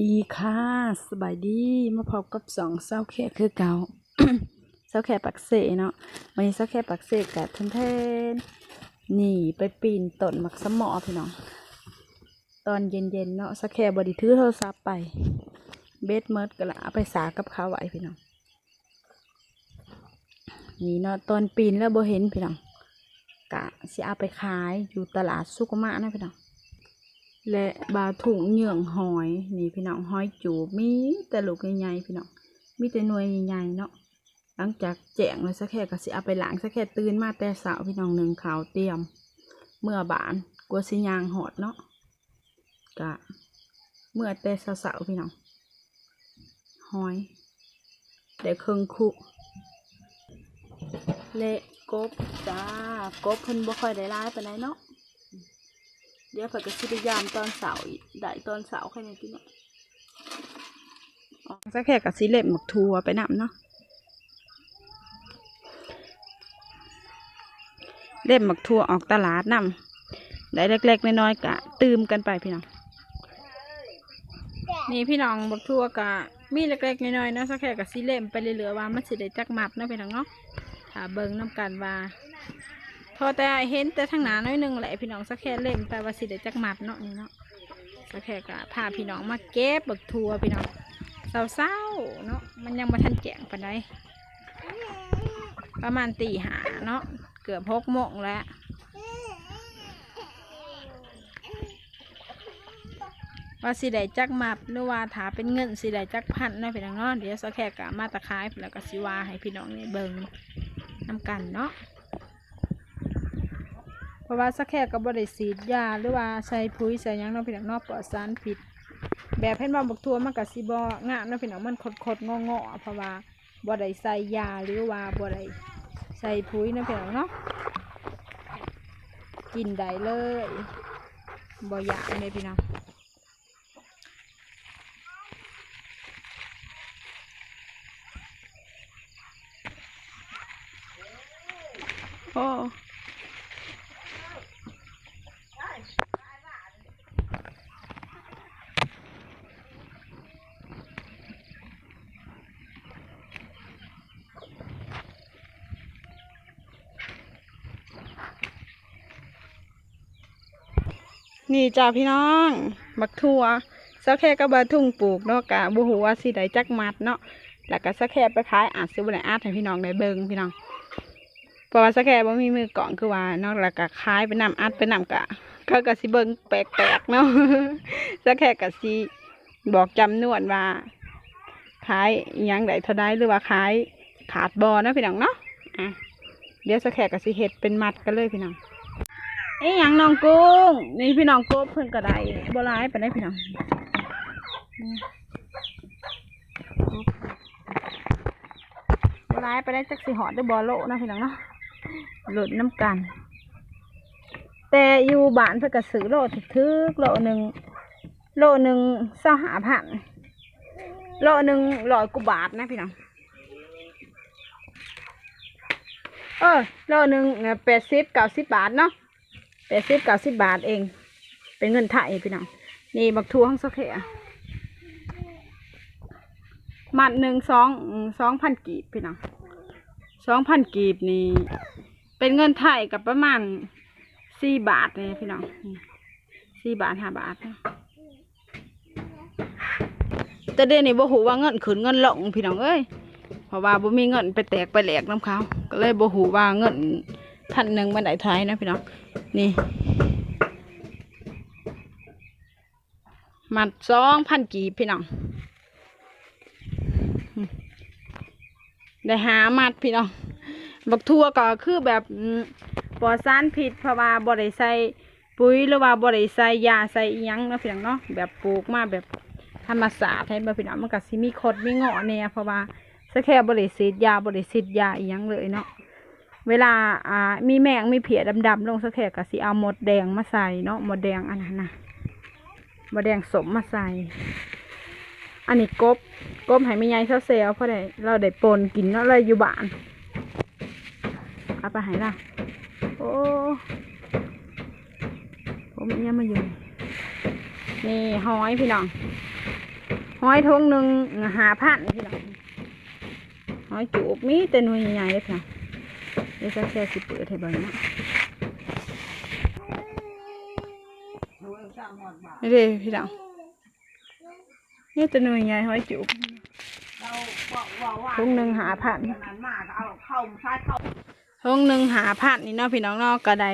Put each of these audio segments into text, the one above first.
ดีค่ะสบายดีมาพบกับสองเศร้าแค่คือเก่าเศร้าแค่ปักเสเนาะวันนี้เศร้าแค่ปักเสกับทนเทนๆนี่ไปปีนต้นมักสมอพี่น้องตอนเย็นๆเนาะเศร้าแค่บไดีถือโทรศัพท์ไปเบสเมิร์ดก็ละไปสากับข้าวไหวพี่น้องนี่เนาะตอนปีนแล้วโบเห็นพี่น้องกะสิเอาไปขายอยู่ตลาดสุกมะนะพี่น้อง และบาถุงเหยื่องหอย นี่พี่น้องหอยจูบมีแต่ลูกใหญ่ๆพี่น้องมีแต่หน่วยใหญ่ๆเนาะหลังจากแจงเลยสักแค่ก็สิเอาไปล้างสักแค่ตื่นมาแต่เสาพี่น้องหนึ่งขาวเตรียม เมื่อบานกลัวสิยางหอดเนาะกะเมื่อแต่เสาๆพี่น้องหอยเดี๋ยวเครื่องคุเละกบจ้ากบเพิ่นบ่ค่อยได้ร้ายปานใดเนาะ เดี๋ยวข่อยก็สิพยายามตอนเสาร์อีกได้ตอนเสาร์ค่อยมากินเนาะสักแค่กับสิเล็บหมกทัวไปนำเนาะเล็บหมกทัวออกตลาดนำได้เล็กๆน้อยๆกะ ตืมกันไปพี่น้องนี่พี่น้องหมกทัวกะมีเล็กๆน้อยๆเนาะสักแค่กับสิเล่มไปเรื่อยๆว่ามันสิได้จักหมัดเนาะพี่น้องเนาะถ้าเบิ่งน้ำกันว่า อแต่เห็นแต่ทางหนาน้อยหนึงแหละพี่น้องสักแค่เล่มไปว่าสิได้จักหมัดเนาะนี่เนาะสักแค่ก็พาพี่น้องมาเก็บบักทัวพี่น้องเศร้าๆเนาะมันยังมาทันแจงปานใดประมาณตีหาเนาะเกือบหกโมงแล้วว่าสิได้จักหมัดหรือว่าถาเป็นเงินสิได้จักพันเนาะพี่น้องเนาะเดี๋ยวสักแค่ก็มาตะคายแล้วก็สิวาให้พี่น้องเนี่เบิ่งน้ำกันเนาะ ราะว่าสักแค่กับบริสีดยาหรือว่าใส่ปุ๋ยใส่ยังเนาะพี่น้องนอกปลอดสารพิษแบบเห็นว่าบักทัวมันกับซีบองามเนาะพี่น้องมันคดๆงอๆเพราะว่าบ่ได้ใส่ยาหรือว่าบ่ได้ใส่ปุ๋ยเนาะพี่น้องเนาะกินได้เลยบอยากเลยพี่น้องโอ้ นี่จ้าพี่น้อง บักทั่วสักแค่ก็บาทุ่งปลูกเนาะกะบูหูว่าสิไดจักมัดเนาะแล้วก็สักแค่ไปขายอาจสิบ่ได้อาจให้พี่น้องได้เบิ่งพี่น้องเพราะว่าสักแค่บ่มีมือกล่องคือว่านาะแล้วก็ขายไปนำอัดไปนำกะเขาก็สิเบิ่งแปลกๆเนาะสักแค่ก็สิบอกจำนวนว่าขายยังได้เท่าใดหรือว่าขายขาดบอนะพี่น้องเนาะอะเดี๋ยวสักแค่ก็สิเฮ็ดเป็นมัดกันเลยพี่น้อง อ้หยังน้องกุ้ง นี่พี่น้องกบเพิ่นก็ได้บ่ร้ายไปได้พี่น้องบ่ร้ายไปได้จักสิหอดด้บ่โลนะพี่น้องเนาะหลุดน้ำกัน แต่อยู่บ้านเพิ่นก็ซื้อโลถึกๆโลหนึ่งโลหนึ่งเศร้าหาพันโลหนึ่งร้อยกว่าบาทนะพี่น้องเออโลหนึ่งแปดสิบเก้าสิบบาทเนาะ แปดสิบเก้าสิบบาทเอง เป็นเงินไทยพี่น้องนี่บักทัวของสักแค่มัดหนึ่งสองสองพันกีบพี่น้องสองพันกีบนี่เป็นเงินไทยกับประมาณสี่บาทเลยพี่น้องสี่บาทห้าบาทแต่เดี๋ยวนี้บ่หูว่าเงินขึ้นเงินหลงพี่น้องเอ้ยเพราะว่าบ่มีเงินไปแตกไปแหลกน้ำเขาก็เลยบ่หูว่าเงิน พันหนึ่งมันได้ไทยนะพี่น้อง นี่ มัดสองพันกีบพี่น้อง ได้หามัดพี่น้อง บักทั่วก็คือแบบปลอดสารพิษเพราะว่าบ่ได้ใส่ปุ๋ยหรือว่าบ่ได้ใส่ยาใส่ยังนะพี่น้องเนาะ แบบปลูกมาแบบธรรมศาสตร์ให้บ่พี่น้องมันก็สิมีคดมีเงาะเนี่ยเพราะว่าสแค่บ่ได้ฉีดยาบ่ได้ฉีดยาอิหยังเลยเนาะ เวลาอ่ามีแมงมีเพียดำๆลงสักแค่ก็สิเอาหมดแดงมาใส่เนาะหมดแดงอันนั้นนะหมดแดงสมมาใส่ อันนี้กบกบให้ไม่ใหญ่เท่าเซลเพราะได้เราได้ปนกินเนาะเลยอยู่บ้านเอาไปให้ละโอ้ผมเนี่ยมาอยู่นี่หอยพี่น้องหอยทงหนึ่งหาพันพี่น้องหอยจูบมีแต่หน่วยใหญ่เลยค่ะเดี๋ยวจะแค่สิเปิดให้เบิ่งเนาะนี่เด้พี่น้องนี่แต่หน่วยใหญ่หอยจูบทงหนึ่งหาพันทงหนึ่งหาพันนี่เนาะพี่น้องเนาะก็ได้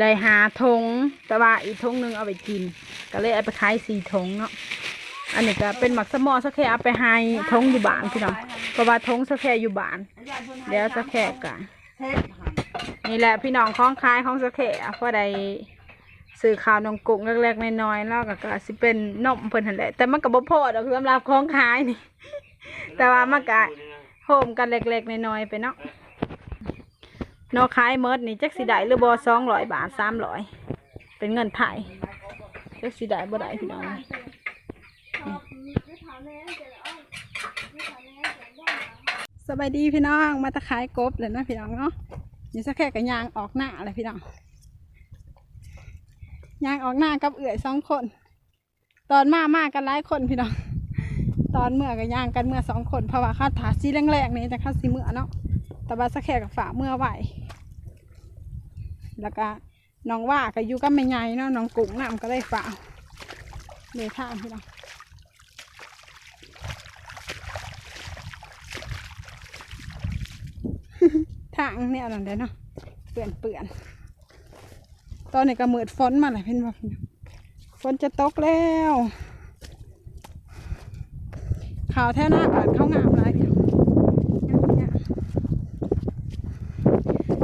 ได้หาทงแต่ว่าอีกทงหนึ่งเอาไปกิน ก็เลยเอาไปขายสี่ทงเนาะอันนี้ก็เป็นหมักสมอสักแค่เอาไปให้ทงอยู่บ้านพี่น้องเพราะว่าทงสักแค่อยู่บ้านเดี๋ยวสักแค่กัน นี่แหละพี่น้องของขายของสักแค่พอได้ซื้อข้าวนมกุ้งเล็กๆน้อยๆแล้วก็ก็สิเป็นนมเพิ่นหั่นแหละแต่มันก็บ่พอดอกสำหรับของขายนี่ แต่ว่ามันก็โฮมกันเล็กๆน้อยๆไปเนาะนอขายเมิดนี่จักสิได้หรือบอสองร้อยบาทสามร้อยเป็นเงินไทยจักสิได้บ่ได้พี่น้อง สบายดีพี่น้อง มาตะขายกบเลยนะพี่น้องเนาะนี่สักแค่กับยางออกหน้าเลยพี่น้อง ยางออกหน้ากับเอื่อยสองคน ตอนมามากกันหลายคนพี่น้อง ตอนเมื่อกับยางกันเมื่อสองคนเพราะว่าข้าถาซีแรงๆนี่จะเข้าซีเมื่อเนาะ แต่ว่าสักแค่กับฝ่าเมื่อไหวแล้วก็น้องว่าก็อยู่กับแม่ใหญ่เนาะน้องกุ้งน้ำก็ได้ฝ่าเดทาพี่น้อง ทางเนี่ยนั่นเด้เนาะเปื่อนเปื่อนตอนนี้ก็เมืดฝนมาเลยเพี่น้องฝนจะตกแล้วข่าวแท่หน้าก่อนเข้างามหลยพี่น้องเนี่ย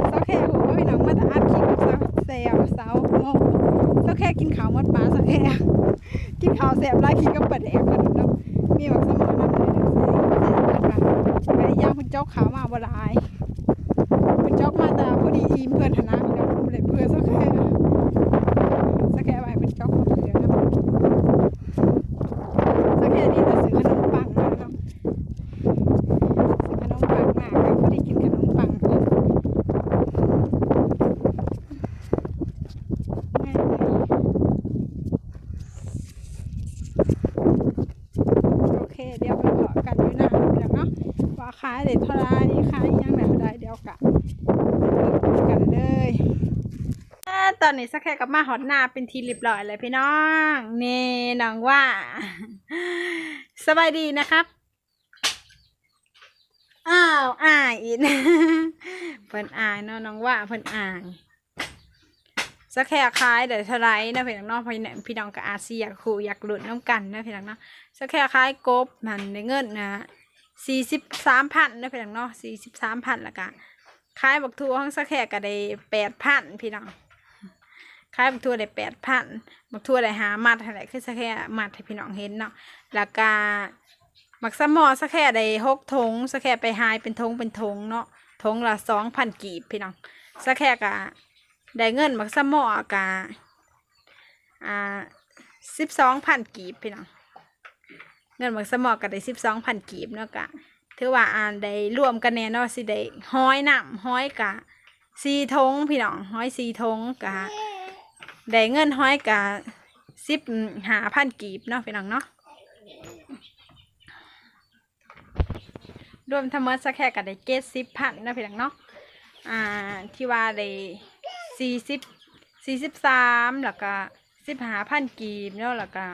เสาแค่หัวพี่น้องมาแต่อัดคลิปเสาแซวเสาโง่เสาแค่กินขาวมดปลาเสาแค่กินขาวแสบไล่ขี้ก็เปิดแอบกันเนาะมีแบบสมองน้ำเลยนะแสบเปิดมาไอ้ย่างเพิ่นจอกขาวมาบ่ลายเพิ่นจอกมาแต่พอ ดีอีมเพื่อนนะพี่น้องบ่ได้เพื่อนเสาแค่เสาแค่ไว้เป็นจอกมาเพื่อนนะเสาแค่ดีแต่ซื้อขนมปังมาเนาะซื้อขนมปังมาก็พอดีกินขนมปังเพิ่น โอเค เดี๋ยวไปขอกันอยู่หน้าเดี๋ยวเนาะว่าขายเด็ดเท่าไรขายอิหยังแบบใดเดี๋ยวกะกันเลย อนนี้สักแค่กับมาหอดหน้าเป็นทีเรียบร้อยเลยพี่น้องนี่น้องว่า สบายดีนะครับอ้าวอายอีกเพิ่นอายเนาะน้องว่าเพิ่นอายสักแค่คล้ายเดี๋ยวทลายนะพี่น้องเนาะพี่น้องพี่น้องกับอาเซียคู่อยากหลุดน้ำกันนะพี่น้องเนาะสักแค่คล้ายกบมันในเงินนะสี่สิบสามพันนะพี่น้องเนาะสี่สิบสามพันละกันคล้ายบักทัวของสักแค่ก็ได้แปดพันพี่น้อง คล้ายบักทั่วได้แปดพันบักทั่วได้หามัดอะไรคือสักแค่มัดให้พี่น้องเห็นเนาะแล้วก็มักสมอสักแค่ได้หกทงสักแค่ไปหายเป็นทงเป็นทงเนาะทงละสองพันกีบพี่น้องสักแค่กะได้เงินมักสมอกะอ่าสิบสองพันกีบพี่น้องเงินมักสมอก็ได้สิบสองพันกีบเนาะกะถือว่าอ่านได้รวมกันแน่เนาะสิได้ห้อยน้ำห้อยกะสี่ทงพี่น้องห้อยสี่ทงกะ ได้เงินห้อยกะสิบหาพันกีบเนาะพี่น้องเนาะรวมทั้งหมดสักแค่ก็ได้เกตสิบพันเนาะพี่น้องเนาะอ่าที่ว่าได้สี่สิบสี่สิบสามแล้วก็สิบหาพันกีบเนาะแล้วก็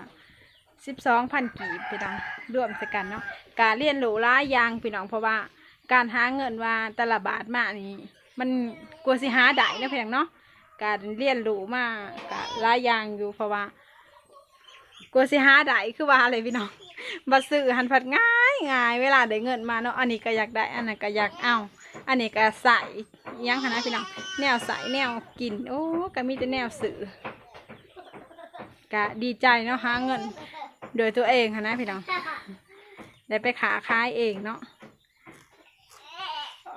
สิบสองพันกีบพี่น้องรวมส่กันเนาะการเรียนรู้หลายยางพี่น้องเพราะว่าการหาเงินว่าแต่ละบาทมานี่มันกลัวสิหาได้เนาะพี่น้องเนาะ การเรียนรู้มากก็หลายอย่างอยู่เพราะว่ากลัวสิหาได้คือว่าอะไรพี่น้องบัซื้อหันผัดง่ายง่ายเวลาได้เงินมาเนาะอันนี้ก็อยากได้อันนั้นก็อยากเอาอันนี้ก็ใส่ยังคะนะพี่น้องแนวใส่แนวกินโอ้ก็มีแต่แนวสื่อก็ดีใจเนาะหาเงิน โดยตัวเองค่ะพี่น้องได้ไปขาขายเองเนาะ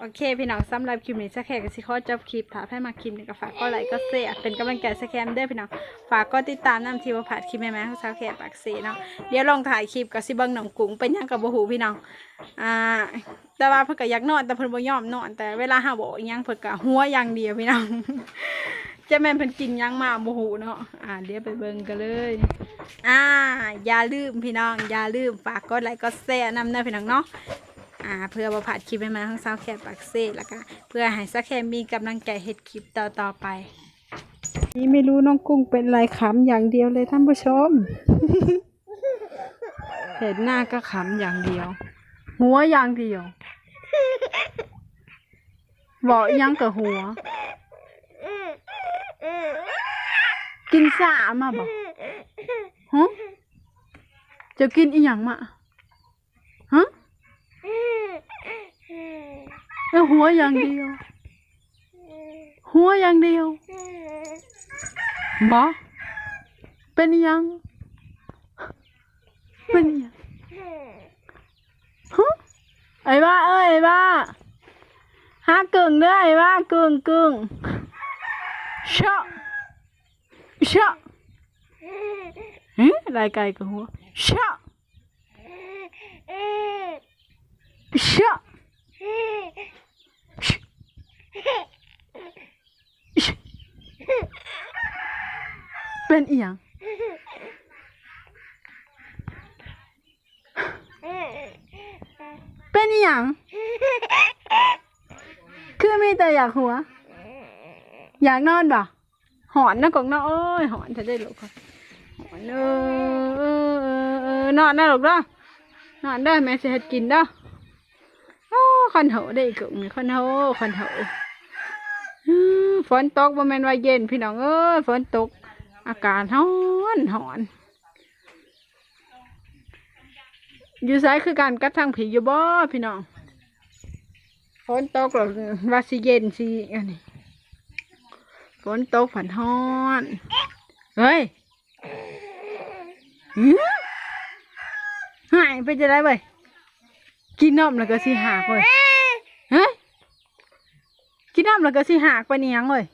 โอเค พี่น้องสำหรับคลิปนี้สักแค่ก็สิขอจบคลิปถ้าใครมาคลิปนี้ก็ฝากก็ไลค์ก็แชร์เป็นกำลังใจสักแคมเด้อพี่น้องฝากก็ติดตามน้ำทีว่าผ่านคลิปแม่แม่ของสาวแขกปากสีเนาะเดี๋ยวลองถ่ายคลิปกับสิเบังหนองกุ้งเป็นยังกับบหูพี่น้องอ่าแต่ว่าเพิ่นก็อยากนอนแต่เพิ่นบ่ยอมนอนแต่เวลาเฮาบยังเพิ่นก็หัวอย่างเดียวพี่น้องจะแม่นเพิ่นกินยังมาโมโหเนาะ อ่าเดี๋ยวไปเบิ่งกันเลย อ่า อย่าลืมพี่น้อง อย่าลืมฝากกดไลค์กดแชร์นำนะพี่น้องเนาะ อ่าเพื่อบ่พลาดคลิปใหม่ๆของสาวแคทปักเซ่แล้วก็เพื่อให้สาวแคทมีกำลังใจเฮ็ดคลิปต่อๆไป นี่ไม่รู้น้องกุ้งเป็นไรขำอย่างเดียวเลยท่านผู้ชม เห็นหน้าก็ขำอย่างเดียว หัวอย่างเดียวบอกอีหยังกับหัว กินสามาบอกฮะจะกินอีหยังมาฮะเออ หัวอย่างเดียว หัวอย่างเดียวบอเป็นยัง เป็นยังฮะไอ้บ้าเอ้ยไอ้บ้าหากึ่งเด้อไอ้บ้ากึ่งกึ่งเชะเชะเฮ้ยลายไก่กับหัวชะเชะ เป็นอีหยังเป็นอหย่างคือมีแต่อยากหัว อยากนอนบ่หอนนะกองนอนโอ้ยหอนจะได้ลูกค่ะหอนเออเออเอนอนได้ลูกเด้อนอนได้แม่เฮ็ดกินเด้อโอ้คันเหาได้กึ่งคันเหาคันเหาอื้อฝนตกบ่แม่นว่าเย็นพี่น้องเอ้ยฝนตก อากาศร้อนหอน อยู่ไสคือการกัดทางผีอยู่บ่พี่น้องฝนตกหรอว่าสิเย็นสิอันนี้ฝนตกผันฮ้อน เฮ้ยหายไปจะได้เว้ยกินน้ำแล้วก็สิหากเว้ยเฮ้ยกินน้ำแล้วก็สิหากไปเนียงเว้ย